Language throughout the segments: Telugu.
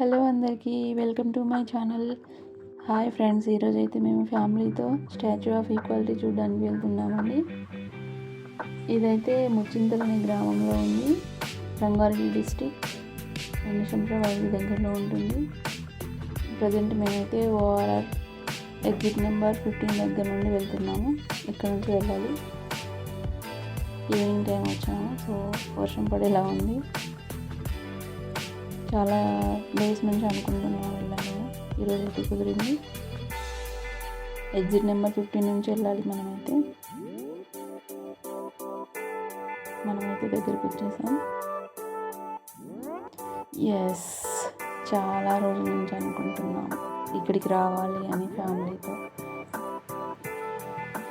హలో అందరికీ welcome to my channel. Hi friends ఈరోజు అయితే మేము ఫ్యామిలీతో స్టాచ్యూ ఆఫ్ ఈక్వాలిటీ చూడడానికి వెళ్తున్నామండి. ఇదైతే ముచ్చింతల అనే గ్రామంలో ఉంది. రంగారెడ్డి డిస్టిక్ అండ్ శంషాబాద్ దగ్గరలో ఉంటుంది. ప్రజెంట్ మేమైతే ఓఆర్ఆర్ ఎగ్జిట్ నెంబర్ ఫిఫ్టీన్ దగ్గర నుండి వెళ్తున్నాము. ఇక్కడ నుంచి వెళ్ళాలి? ఈవినింగ్ టైం వచ్చాము సో వర్షం పడేలా ఉంది. చాలా డేస్ నుంచి అనుకుంటున్నాము వెళ్ళాలి ఈరోజు అయితే కుదిరింది. ఎగ్జిట్ నెంబర్ ఫిఫ్టీన్ నుంచి వెళ్ళాలి మనమైతే. మనమైతే దగ్గరికి వచ్చేసాం. ఎస్ చాలా రోజుల నుంచి అనుకుంటున్నాం ఇక్కడికి రావాలి అని ఫ్యామిలీతో.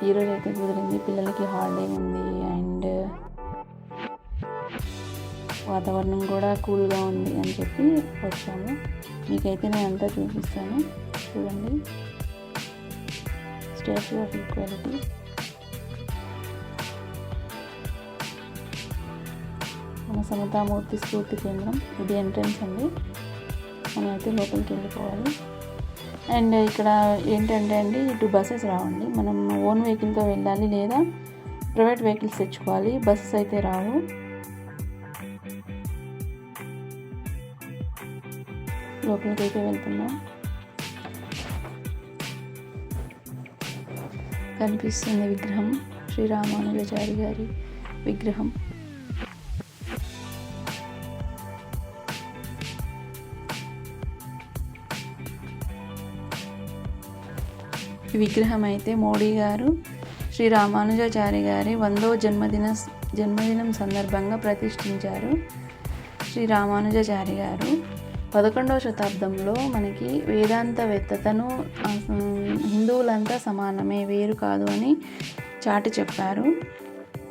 ఈరోజు అయితే కుదిరింది. పిల్లలకి హాలిడే ఉంది. అండ్ వాతావరణం కూడా కూల్గా ఉంది అని చెప్పి వచ్చాము. మీకైతే నేను అంతా చూపిస్తాను. చూడండి. Statue of Equality. మన సమతామూర్తి స్ఫూర్తి కేంద్రం. ఇది ఎంట్రన్స్ అండి. మనం అయితే లోపలికి వెళ్ళిపోవాలి. అండ్ ఇక్కడ ఏంటంటే అండి ఇటు బస్సెస్ రావండి. మనం ఓన్ వెహికల్తో వెళ్ళాలి లేదా ప్రైవేట్ వెహికల్స్ తెచ్చుకోవాలి. బస్సెస్ అయితే రావు. లోపలికి అయితే వెళ్తున్నాం. కనిపిస్తుంది విగ్రహం. శ్రీరామానుజాచారి గారి విగ్రహం. ఈ విగ్రహం అయితే మోడీ గారు శ్రీ రామానుజాచారి గారి వందో జన్మదిన జన్మదినం సందర్భంగా ప్రతిష్ఠించారు. శ్రీ రామానుజాచారి గారు. పదకొండవ శతాబ్దంలో మనకి వేదాంతవేత్తతను హిందువులంతా సమానమే వేరు కాదు అని చాటి చెప్పారు.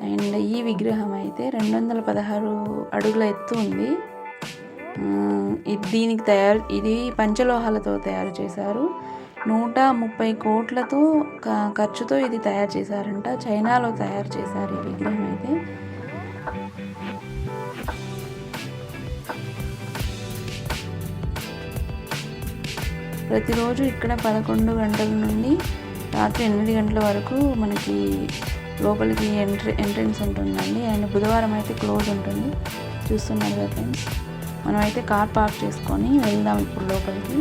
అండ్ ఈ విగ్రహం అయితే రెండు వందల పదహారు అడుగుల ఎత్తు ఉంది. దీనికి తయారు ఇది పంచలోహాలతో తయారు చేశారు. నూట ముప్పై కోట్లతో ఖర్చుతో ఇది తయారు చేశారంట. చైనాలో తయారు చేశారు ఈ విగ్రహం అయితే. ప్రతిరోజు ఇక్కడ పదకొండు గంటల నుండి రాత్రి ఎనిమిది గంటల వరకు మనకి లోపలికి ఎంట్రీ ఎంట్రన్స్ ఉంటుందండి. అండ్ బుధవారం అయితే క్లోజ్ ఉంటుంది. చూస్తున్నారు కదా ఫ్రెండ్స్. మనమైతే కార్ పార్క్ చేసుకొని వెళ్దాం ఇప్పుడు లోపలికి.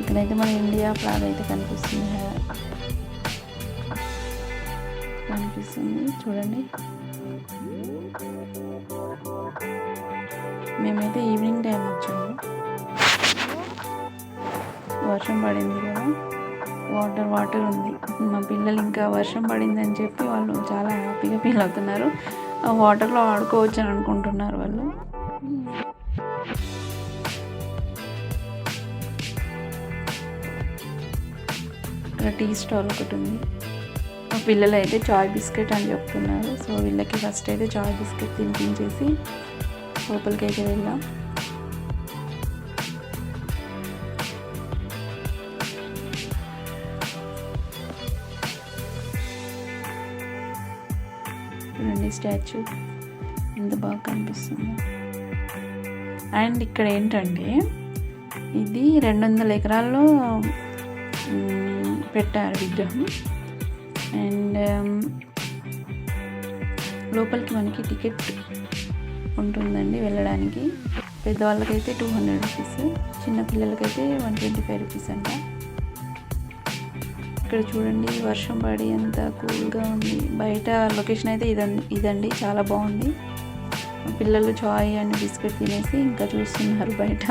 ఇక్కడైతే మన ఇండియా ఫ్లాగ్ అయితే కనిపిస్తుంది. కనిపిస్తుంది. చూడండి. మేమైతే ఈవినింగ్ టైం వచ్చాము. వర్షం పడింది కదా. వాటర్ వాటర్ ఉంది. మా పిల్లలు ఇంకా వర్షం పడిందని చెప్పి వాళ్ళు చాలా హ్యాపీగా ఫీల్ అవుతున్నారు. ఆ వాటర్లో ఆడుకోవచ్చు అని అనుకుంటున్నారు వాళ్ళు. ఇక్కడ టీ స్టాల్ ఒకటి ఉంది. మా పిల్లలు అయితే చాయ్ బిస్కెట్ అని చెప్తున్నారు. సో వీళ్ళకి ఫస్ట్ అయితే చాయ్ బిస్కెట్ తినిపించేసి లోపలికి అయితే వెళ్ళాం స్టాచ్యూ ఎంత బాగా కనిపిస్తుంది. అండ్ ఇక్కడ ఏంటంటే ఇది రెండు వందల ఎకరాల్లో పెట్టారు విగ్రహం. అండ్ లోపలికి మనకి టికెట్ ఉంటుందండి వెళ్ళడానికి. పెద్దవాళ్ళకైతే టూ హండ్రెడ్ రూపీస్ చిన్నపిల్లలకైతే వన్ ట్వంటీ ఫైవ్ రూపీస్ అంట. ఇక్కడ చూడండి వర్షం పడి ఎంత కూల్గా ఉంది. బయట లొకేషన్ అయితే ఇదండి ఇదండి చాలా బాగుంది. పిల్లలు చాయ్ అండ్ బిస్కెట్ తినేసి ఇంకా చూస్తున్నారు బయట.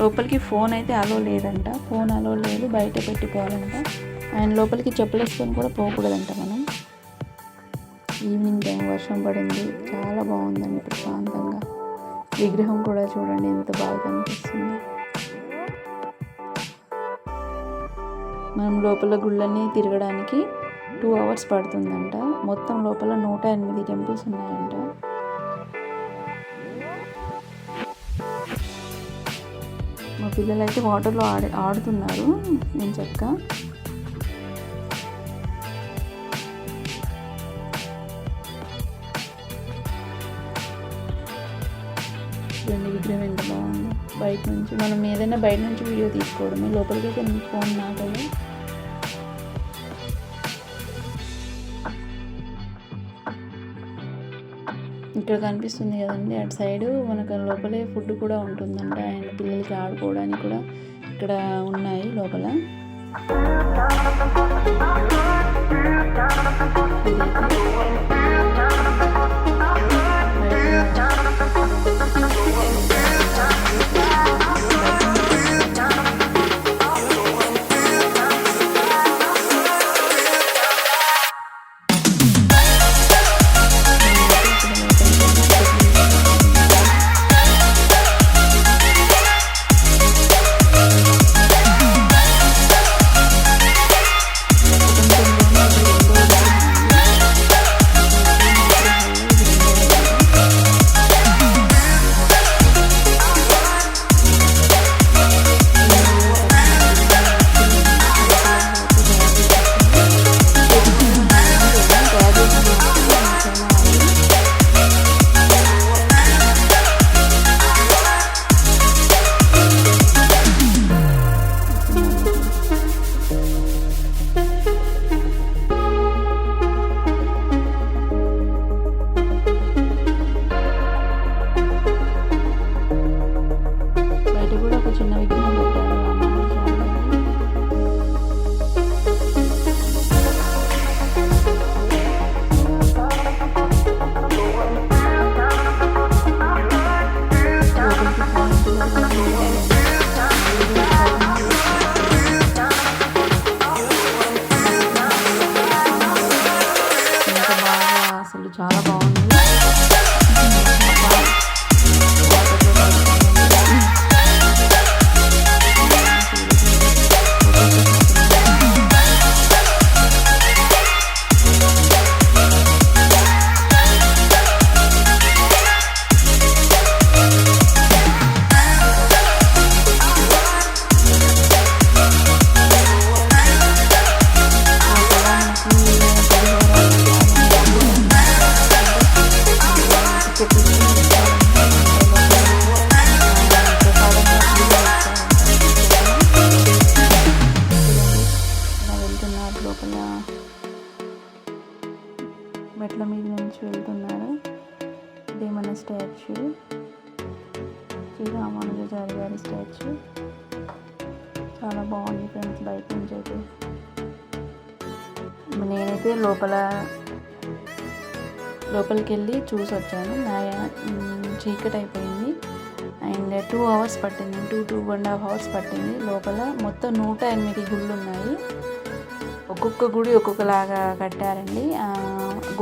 లోపలికి ఫోన్ అయితే అలో లేదంట. ఫోన్ అలో లేదు బయట పెట్టుకోవాలంట. అండ్ లోపలికి చెప్పులు వేసుకొని కూడా పోకూడదంట మనం. ఈవినింగ్ టైం వర్షం పడింది. చాలా బాగుందండి ప్రశాంతంగా. విగ్రహం కూడా చూడండి ఎంత బాగా కనిపిస్తుంది. మనం లోపల గుళ్ళన్నీ తిరగడానికి టూ అవర్స్ పడుతుందంట. మొత్తం లోపల నూట ఎనిమిది టెంపుల్స్ ఉన్నాయంట. మా పిల్లలు అయితే వాటర్లో ఆడి ఆడుతున్నారు. నేను చెక్క చూడండి విగ్రహం ఎంత బాగుందో. బయట నుంచి మనం ఏదైనా బయట నుంచి వీడియో తీసుకోవడమే. లోపలికి కొన్ని ఫోన్ నాటమే ఇక్కడ కనిపిస్తుంది కదండి అటు సైడ్ మనకు లోపలే ఫుడ్ కూడా ఉంటుందంట. అండ్ పిల్లలకి ఆడుకోవడానికి కూడా ఇక్కడ ఉన్నాయి లోపల. బయట ఇదే మన స్టాచ్యూ. శ్రీరామానుజాచారి గారి స్టాచ్యూ. చాలా బాగుంది ఫ్రెండ్స్ బయట నుంచి అయితే. నేనైతే లోపల లోపలికి వెళ్ళి చూసి వచ్చాను. నా చీకటి అయిపోయింది. అండ్ టూ అవర్స్ పట్టింది two two and half hours పట్టింది. లోపల మొత్తం నూట ఎనిమిది గుళ్ళు ఉన్నాయి. ఒక్కొక్క గుడి ఒక్కొక్కలాగా కట్టారండి.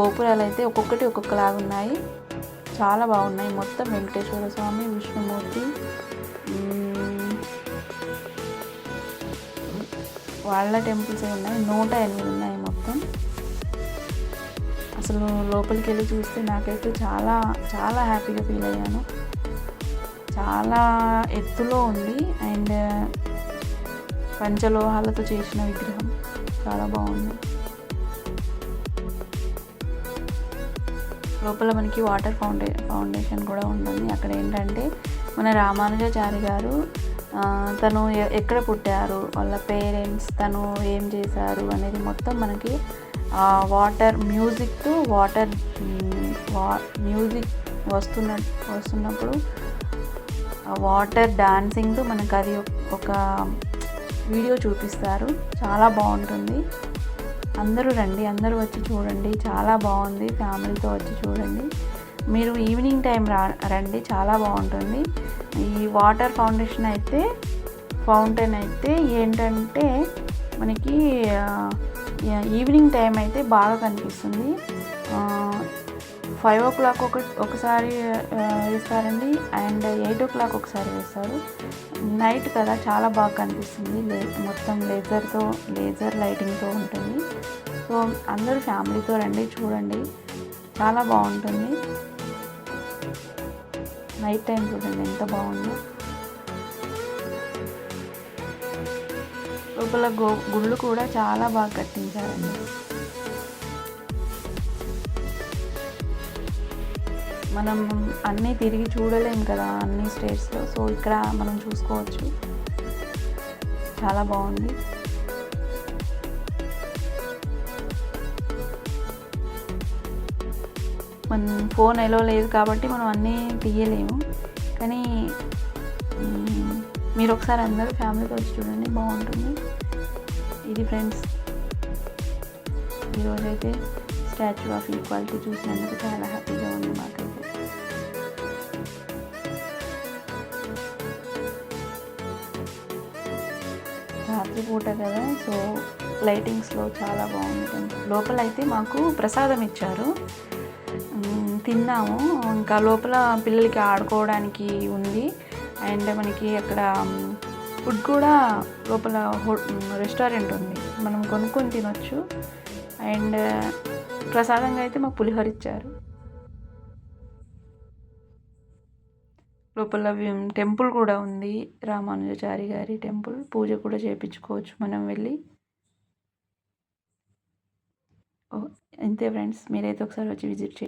గోపురాలు అయితే ఒక్కొక్కటి ఒక్కొక్కలాగా ఉన్నాయి. చాలా బాగున్నాయి. మొత్తం వెంకటేశ్వర స్వామి విష్ణుమూర్తి వాళ్ళ టెంపుల్స్ ఉన్నాయి? నూట ఎనిమిది ఉన్నాయి మొత్తం. అసలు లోపలికి వెళ్ళి చూస్తే నాకైతే చాలా చాలా హ్యాపీగా ఫీల్ అయ్యాను. చాలా ఎత్తులో ఉంది. అండ్ పంచలోహాలతో చేసిన విగ్రహం చాలా బాగుంది. లోపల మనకి వాటర్ ఫౌండే ఫౌండేషన్ కూడా ఉంటుంది. అక్కడ ఏంటంటే మన రామానుజాచారి గారు తను ఎక్కడ పుట్టారు వాళ్ళ పేరెంట్స్ తను ఏం చేశారు అనేది మొత్తం మనకి వాటర్ మ్యూజిక్తో వాటర్ వా మ్యూజిక్ వస్తున్న వస్తున్నప్పుడు వాటర్ డాన్సింగ్తో మనకు అది ఒక వీడియో చూపిస్తారు. చాలా బాగుంటుంది. అందరూ రండి అందరూ వచ్చి చూడండి. చాలా బాగుంది ఫ్యామిలీతో వచ్చి చూడండి. మీరు ఈవినింగ్ టైం రా రండి చాలా బాగుంటుంది. ఈ వాటర్ ఫౌండేషన్ అయితే ఫౌంటైన్ అయితే ఏంటంటే మనకి ఈవినింగ్ టైం అయితే బాగా కనిపిస్తుంది. ఫైవ్ ఓ క్లాక్ ఒక ఒకసారి వేస్తారండి. అండ్ ఎయిట్ ఓ క్లాక్ ఒకసారి వేస్తారు. నైట్ కదా చాలా బాగా కనిపిస్తుంది. లే మొత్తం లేజర్తో లేజర్ లైటింగ్తో ఉంటుంది. సో అందరూ ఫ్యామిలీతో రండి చూడండి. చాలా బాగుంటుంది. నైట్ టైం చూడండి ఎంత బాగుందో. లోపల గో గుళ్ళు కూడా చాలా బాగా కట్టించారండి. మనం అన్నీ తిరిగి చూడలేం కదా అన్ని స్టేట్స్లో. సో ఇక్కడ మనం చూసుకోవచ్చు. చాలా బాగుంది. మన ఫోన్ ఎలా లేదు కాబట్టి మనం అన్నీ తీయలేము. కానీ మీరు ఒకసారి అందరూ ఫ్యామిలీతో వచ్చి చూడండి బాగుంటుంది. ఇది ఫ్రెండ్స్ ఈరోజైతే స్టాచ్యూ ఆఫ్ ఈక్వాలిటీ చూసినందుకు చాలా హ్యాపీ. రాత్రిపూట కదా సో లైటింగ్స్లో చాలా బాగుంది టెంపుల్. లోపల అయితే మాకు ప్రసాదం ఇచ్చారు. తిన్నాము. ఇంకా లోపల పిల్లలకి ఆడుకోవడానికి ఉంది. అండ్ మనకి అక్కడ ఫుడ్ కూడా లోపల రెస్టారెంట్ ఉంది. మనం కొనుక్కొని తినొచ్చు. అండ్ ప్రసాదంగా అయితే మాకు పులిహోర ఇచ్చారు. లోపల టెంపుల్ కూడా ఉంది. రామానుజాచారి గారి టెంపుల్. పూజ కూడా చేయించుకోవచ్చు మనం వెళ్ళి. ఓ, అంతే ఫ్రెండ్స్. మీరైతే ఒకసారి వచ్చి విజిట్ చేయండి.